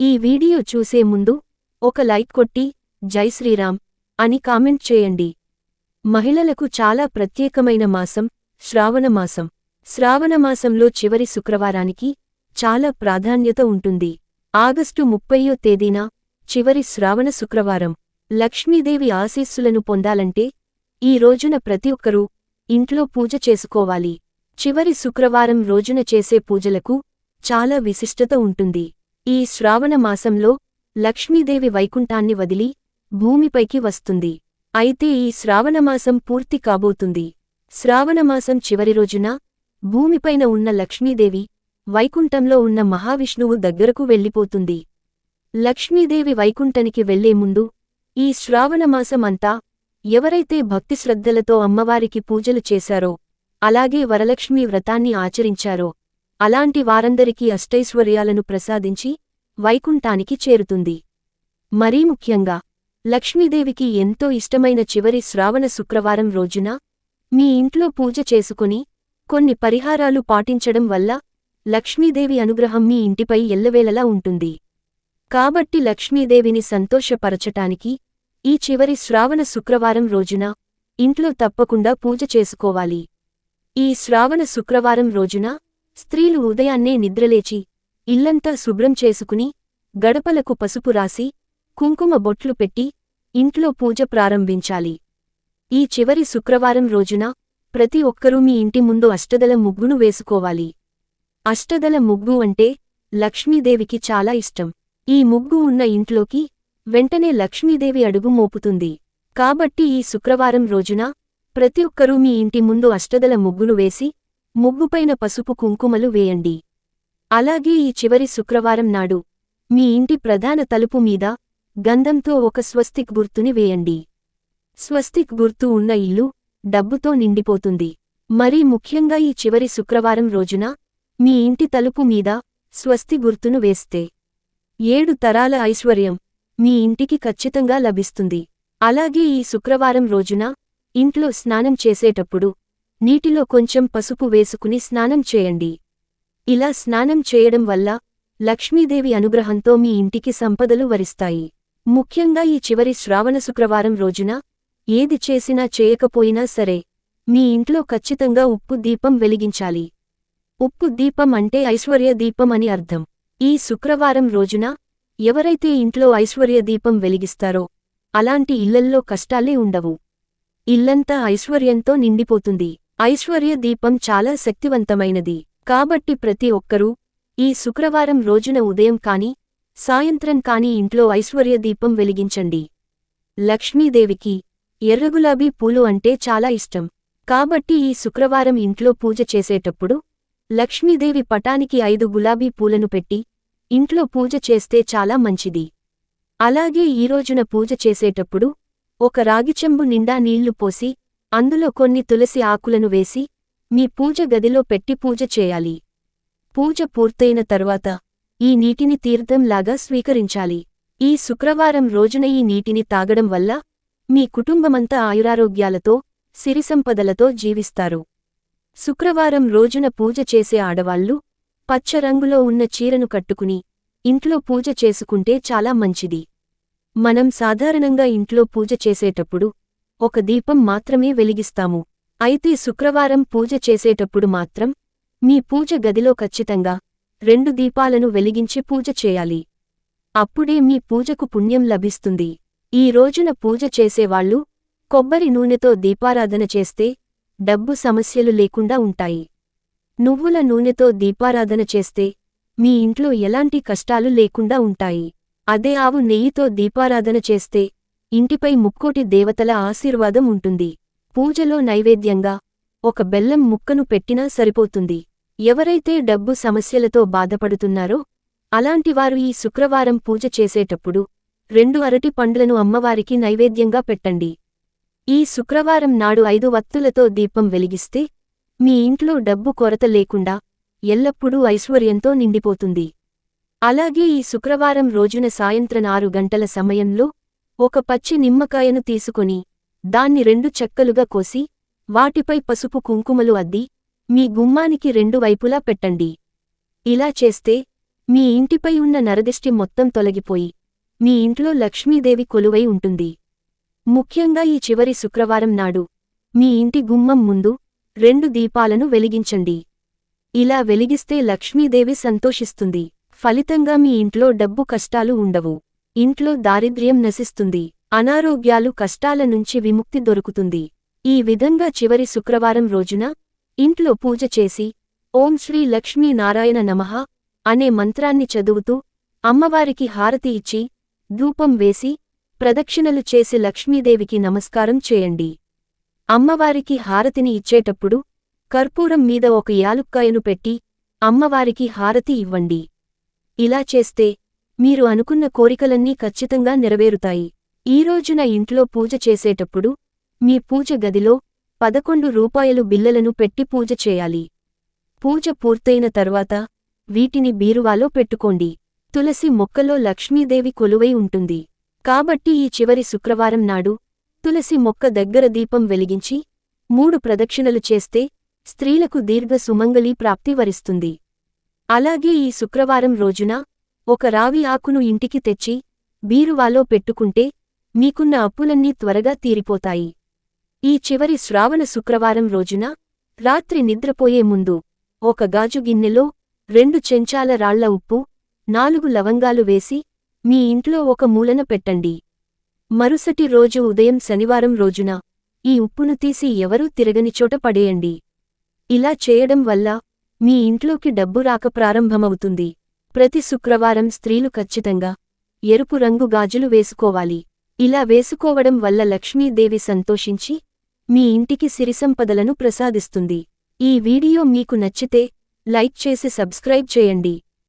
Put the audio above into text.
ఈ వీడియో చూసే ముందు ఒక లైక్ కొట్టి జై శ్రీరామ్ అని కామెంట్ చేయండి. మహిళలకు చాలా ప్రత్యేకమైన మాసం శ్రావణమాసం శ్రావణమాసంలో చివరి శుక్రవారానికి చాలా ప్రాధాన్యత ఉంటుంది. ఆగస్టు ముప్పయ్యో తేదీన చివరి శ్రావణ శుక్రవారం. లక్ష్మీదేవి ఆశీస్సులను పొందాలంటే ఈ రోజున ప్రతి ఒక్కరూ ఇంట్లో పూజ చేసుకోవాలి. చివరి శుక్రవారం రోజున చేసే పూజలకు చాలా విశిష్టత ఉంటుంది. ఈ శ్రావణ మాసంలో లక్ష్మీదేవి వైకుంఠాన్ని వదిలి భూమిపైకి వస్తుంది. అయితే ఈ శ్రావణమాసం పూర్తి కాబోతుంది. శ్రావణమాసం చివరి రోజున భూమిపైన ఉన్న లక్ష్మీదేవి వైకుంఠంలో ఉన్న మహావిష్ణువు దగ్గరకు వెళ్ళిపోతుంది. లక్ష్మీదేవి వైకుంఠనికి వెళ్ళే ముందు ఈ శ్రావణమాసం అంతా ఎవరైతే భక్తిశ్రద్ధలతో అమ్మవారికి పూజలు చేశారో అలాగే వరలక్ష్మీ వ్రతాన్ని ఆచరించారో అలాంటి వారందరికీ అష్టైశ్వర్యాలను ప్రసాదించి వైకుంఠానికి చేరుతుంది. మరీ ముఖ్యంగా లక్ష్మీదేవికి ఎంతో ఇష్టమైన చివరి శ్రావణ శుక్రవారం రోజున మీ ఇంట్లో పూజ చేసుకుని కొన్ని పరిహారాలు పాటించడం వల్ల లక్ష్మీదేవి అనుగ్రహం మీ ఇంటిపై ఎల్లవేళలా ఉంటుంది. కాబట్టి లక్ష్మీదేవిని సంతోషపరచటానికి ఈ చివరి శ్రావణ శుక్రవారం రోజున ఇంట్లో తప్పకుండా పూజ చేసుకోవాలి. ఈ శ్రావణ శుక్రవారం రోజున స్త్రీలు ఉదయాన్నే నిద్రలేచి ఇల్లంతా శుభ్రం చేసుకుని గడపలకు పసుపు రాసి కుంకుమ బొట్లు పెట్టి ఇంట్లో పూజ ప్రారంభించాలి. ఈ చివరి శుక్రవారం రోజున ప్రతి ఒక్కరూ మీ ఇంటి ముందు అష్టదల ముగ్గును వేసుకోవాలి. అష్టదల ముగ్గు అంటే లక్ష్మీదేవికి చాలా ఇష్టం. ఈ ముగ్గు ఉన్న ఇంట్లోకి వెంటనే లక్ష్మీదేవి అడుగు మోపుతుంది. కాబట్టి ఈ శుక్రవారం రోజున ప్రతి ఒక్కరూ మీ ఇంటి ముందు అష్టదల ముగ్గును వేసి ముగ్గుపైన పసుపు కుంకుమలు వేయండి. అలాగే ఈ చివరి శుక్రవారం నాడు మీ ఇంటి ప్రధాన తలుపు మీద గంధంతో ఒక స్వస్తిక్ గుర్తుని వేయండి. స్వస్తిక్ గుర్తు ఉన్న ఇల్లు డబ్బుతో నిండిపోతుంది. మరీ ముఖ్యంగా ఈ చివరి శుక్రవారం రోజున మీ ఇంటి తలుపు మీద స్వస్తి గుర్తును వేస్తే ఏడు తరాల ఐశ్వర్యం మీ ఇంటికి ఖచ్చితంగా లభిస్తుంది. అలాగే ఈ శుక్రవారం రోజున ఇంట్లో స్నానం చేసేటప్పుడు నీటిలో కొంచెం పసుపు వేసుకుని స్నానం చేయండి. ఇలా స్నానం చేయడం వల్ల లక్ష్మీదేవి అనుగ్రహంతో మీ ఇంటికి సంపదలు వరిస్తాయి. ముఖ్యంగా ఈ చివరి శ్రావణ శుక్రవారం రోజున ఏది చేసినా చేయకపోయినా సరే మీ ఇంట్లో ఖచ్చితంగా ఉప్పు దీపం వెలిగించాలి. ఉప్పు దీపం అంటే ఐశ్వర్య దీపం అని అర్థం. ఈ శుక్రవారం రోజున ఎవరైతే ఇంట్లో ఐశ్వర్య దీపం వెలిగిస్తారో అలాంటి ఇళ్ళల్లో కష్టాలే ఉండవు. ఇల్లంతా ఐశ్వర్యంతో నిండిపోతుంది. ఐశ్వర్య దీపం చాలా శక్తివంతమైనది. కాబట్టి ప్రతి ఒక్కరూ ఈ శుక్రవారం రోజున ఉదయం కాని సాయంత్రం కాని ఇంట్లో ఐశ్వర్య దీపం వెలిగించండి. లక్ష్మీదేవికి ఎర్రగులాబీ పూలు అంటే చాలా ఇష్టం. కాబట్టి ఈ శుక్రవారం ఇంట్లో పూజ చేసేటప్పుడు లక్ష్మీదేవి పటానికి ఐదు గులాబీ పూలను పెట్టి ఇంట్లో పూజ చేస్తే చాలా మంచిది. అలాగే ఈ రోజున పూజ చేసేటప్పుడు ఒక రాగిచెంబు నిండా నీళ్ళు పోసి అందులో కొన్ని తులసి ఆకులను వేసి మీ పూజ గదిలో పెట్టి పూజ చేయాలి. పూజ పూర్తయిన తరువాత ఈ నీటిని తీర్థంలాగా స్వీకరించాలి. ఈ శుక్రవారం రోజున ఈ నీటిని తాగడం వల్ల మీ కుటుంబమంతా ఆయురారోగ్యాలతో సిరిసంపదలతో జీవిస్తారు. శుక్రవారం రోజున పూజ చేసే ఆడవాళ్ళు పచ్చ రంగులో ఉన్న చీరను కట్టుకుని ఇంట్లో పూజ చేసుకుంటే చాలా మంచిది. మనం సాధారణంగా ఇంట్లో పూజ చేసేటప్పుడు ఒక దీపం మాత్రమే వెలిగిస్తాము. అయితే శుక్రవారం పూజ చేసేటప్పుడు మాత్రం మీ పూజ గదిలో ఖచ్చితంగా రెండు దీపాలను వెలిగించి పూజ చేయాలి. అప్పుడే మీ పూజకు పుణ్యం లభిస్తుంది. ఈ రోజున పూజ చేసేవాళ్ళు కొబ్బరి నూనెతో దీపారాధన చేస్తే డబ్బు సమస్యలు లేకుండా ఉంటాయి. నువ్వుల నూనెతో దీపారాధన చేస్తే మీ ఇంట్లో ఎలాంటి కష్టాలు లేకుండా ఉంటాయి. అదే ఆవు నెయ్యితో దీపారాధన చేస్తే ఇంటిపై ముక్కోటి దేవతల ఆశీర్వాదం ఉంటుంది. పూజలో నైవేద్యంగా ఒక బెల్లం ముక్కను పెట్టినా సరిపోతుంది. ఎవరైతే డబ్బు సమస్యలతో బాధపడుతున్నారో అలాంటివారు ఈ శుక్రవారం పూజ చేసేటప్పుడు రెండు అరటి పండ్లను అమ్మవారికి నైవేద్యంగా పెట్టండి. ఈ శుక్రవారం నాడు ఐదు వత్తులతో దీపం వెలిగిస్తే మీ ఇంట్లో డబ్బు కొరత లేకుండా ఎల్లప్పుడూ ఐశ్వర్యంతో నిండిపోతుంది. అలాగే ఈ శుక్రవారం రోజున సాయంత్రం ఆరు గంటల సమయంలో ఒక పచ్చి నిమ్మకాయను తీసుకుని దాన్ని రెండు చెక్కలుగా కోసి వాటిపై పసుపు కుంకుమలు అద్ది మీ గుమ్మానికి రెండు వైపులా పెట్టండి. ఇలా చేస్తే మీ ఇంటిపై ఉన్న నరదిష్టి మొత్తం తొలగిపోయి మీ ఇంట్లో లక్ష్మీదేవి కొలువై ఉంటుంది. ముఖ్యంగా ఈ చివరి శుక్రవారం నాడు మీ ఇంటి గుమ్మం ముందు రెండు దీపాలను వెలిగించండి. ఇలా వెలిగిస్తే లక్ష్మీదేవి సంతోషిస్తుంది. ఫలితంగా మీ ఇంట్లో డబ్బు కష్టాలు ఉండవు. ఇంట్లో దారిద్ర్యం నశిస్తుంది అనారోగ్యాలు కష్టాల నుంచి విముక్తి దొరుకుతుంది. ఈ విధంగా చివరి శుక్రవారం రోజున ఇంట్లో పూజ చేసి ఓం శ్రీ లక్ష్మీ నారాయణ నమః అనే మంత్రాన్ని చదువుతూ అమ్మవారికి హారతి ఇచ్చి ధూపం వేసి ప్రదక్షిణలు చేసి లక్ష్మీదేవికి నమస్కారం చేయండి. అమ్మవారికి హారతిని ఇచ్చేటప్పుడు కర్పూరం మీద ఒక యాలుక్కాయను పెట్టి అమ్మవారికి హారతి ఇవ్వండి. ఇలా చేస్తే మీరు అనుకున్న కోరికలన్నీ ఖచ్చితంగా నెరవేరుతాయి. ఈ రోజున ఇంట్లో పూజ చేసేటప్పుడు మీ పూజ గదిలో పదకొండు రూపాయలు బిల్లలను పెట్టి పూజ చేయాలి. పూజ పూర్తయిన తర్వాత వీటిని బీరువాలో పెట్టుకోండి. తులసి మొక్కలో లక్ష్మీదేవి కొలువై ఉంటుంది. కాబట్టి ఈ చివరి శుక్రవారం నాడు తులసి మొక్క దగ్గర దీపం వెలిగించి మూడు ప్రదక్షిణలు చేస్తే స్త్రీలకు దీర్ఘ సుమంగళీ ప్రాప్తి వరిస్తుంది. అలాగే ఈ శుక్రవారం రోజున ఒక రావి ఆకును ఇంటికి తెచ్చి బీరువాలో పెట్టుకుంటే మీకున్న అప్పులన్నీ త్వరగా తీరిపోతాయి. ఈ చివరి శ్రావణ శుక్రవారం రోజున రాత్రి నిద్రపోయే ముందు ఒక గాజు గిన్నెలో రెండు చెంచాల రాళ్ళ ఉప్పు నాలుగు లవంగాలు వేసి మీ ఇంట్లో ఒక మూలన పెట్టండి. మరుసటి రోజు ఉదయం శనివారం రోజున ఈ ఉప్పును తీసి ఎవరూ తిరగని చోట పడేయండి. ఇలా చేయడం వల్ల మీ ఇంట్లోకి డబ్బు రాక ప్రారంభమవుతుంది. ప్రతి శుక్రవారం స్త్రీలు ఖచ్చితంగా ఎరుపు రంగు గాజులు వేసుకోవాలి. ఇలా వేసుకోవడం వల్ల లక్ష్మీదేవి సంతోషించి మీ ఇంటికి సిరిసంపదలను ప్రసాదిస్తుంది. ఈ వీడియో మీకు నచ్చితే లైక్ చేసి సబ్స్క్రైబ్ చేయండి.